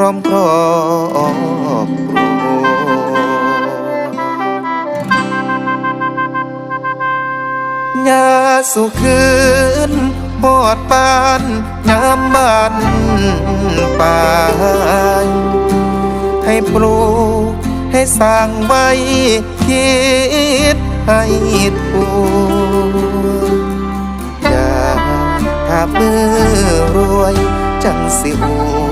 ร้อมครอบครัวยาสุคืนหอดปานยามบ้านป่ายให้ปลูกให้สร้างไว้คิดให้ถูกอย่าถ้าเมื่อรวยจังสิอู